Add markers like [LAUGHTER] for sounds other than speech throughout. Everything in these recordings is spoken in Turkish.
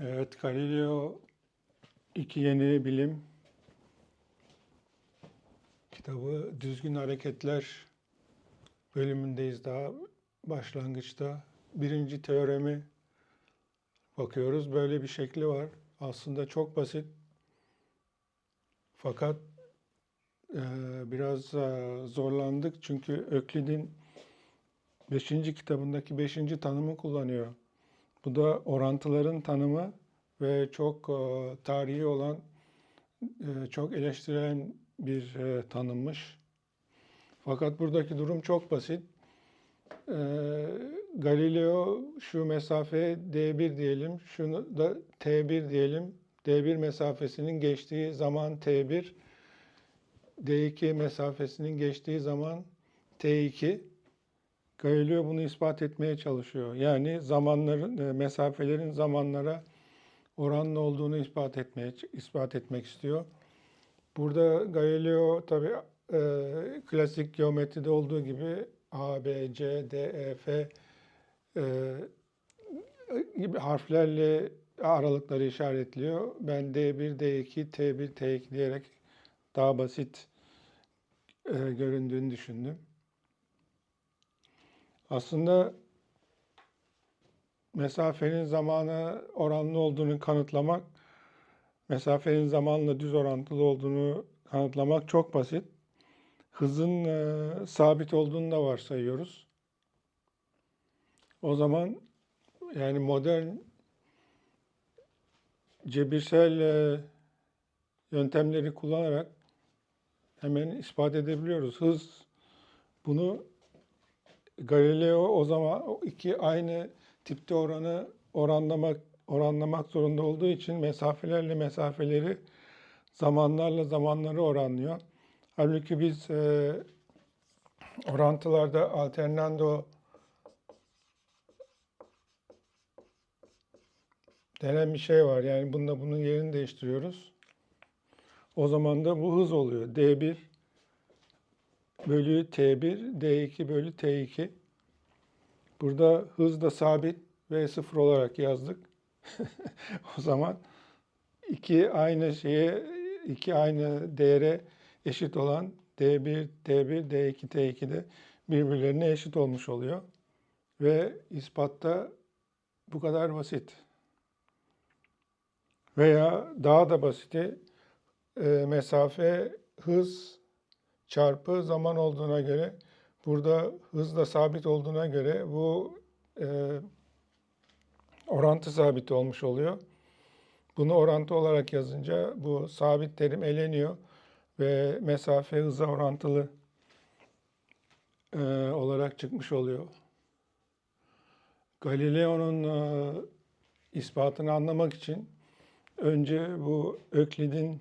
Evet, Galileo İki Yeni Bilim kitabı Düzgün Hareketler bölümündeyiz daha başlangıçta. Birinci teoremi bakıyoruz. Böyle bir şekli var. Aslında çok basit. Fakat e, biraz e, zorlandık çünkü Öklid'in 5. kitabındaki 5. tanımı kullanıyor. Bu da orantıların tanımı ve çok e, tarihi olan, e, çok eleştirilen bir e, tanımmış. Fakat buradaki durum çok basit. E, Galileo şu mesafe D1 diyelim, şunu da T1 diyelim. D1 mesafesinin geçtiği zaman T1, D2 mesafesinin geçtiği zaman T2. Galileo bunu ispat etmeye çalışıyor. Yani zamanların, e, mesafelerin zamanlara oranlı olduğunu ispat etmeye ispat etmek istiyor. Burada Galileo tabi e, klasik geometride olduğu gibi A, B, C, D, E, F e, gibi harflerle aralıkları işaretliyor. Ben D1, D2, T1, T2 diyerek daha basit e, göründüğünü düşündüm. Aslında mesafenin zamana oranlı olduğunu kanıtlamak, mesafenin zamanla düz orantılı olduğunu kanıtlamak çok basit. Hızın e, sabit olduğunu da varsayıyoruz. O zaman yani modern cebirsel e, yöntemleri kullanarak hemen ispat edebiliyoruz. Hız bunu Galileo o zaman iki aynı tipte oranı oranlamak oranlamak zorunda olduğu için mesafelerle mesafeleri zamanlarla zamanları oranlıyor. Halbuki biz e, orantılarda alternando denen bir şey var. Yani bunda bunun yerini değiştiriyoruz. O zaman da bu hız oluyor. D1 bölü T1, D2 bölü T2. Burada hız da sabit ve sıfır olarak yazdık. [LAUGHS] o zaman iki aynı şeye, iki aynı değere eşit olan D1, D1, D2, T2 de birbirlerine eşit olmuş oluyor. Ve ispatta bu kadar basit. Veya daha da basiti e, mesafe, hız çarpı zaman olduğuna göre burada hız da sabit olduğuna göre bu e, orantı sabiti olmuş oluyor. Bunu orantı olarak yazınca bu sabit terim eleniyor ve mesafe hıza orantılı e, olarak çıkmış oluyor. Galileo'nun e, ispatını anlamak için önce bu Öklid'in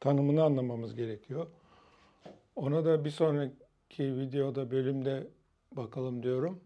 tanımını anlamamız gerekiyor. Ona da bir sonraki videoda, bölümde bakalım diyorum.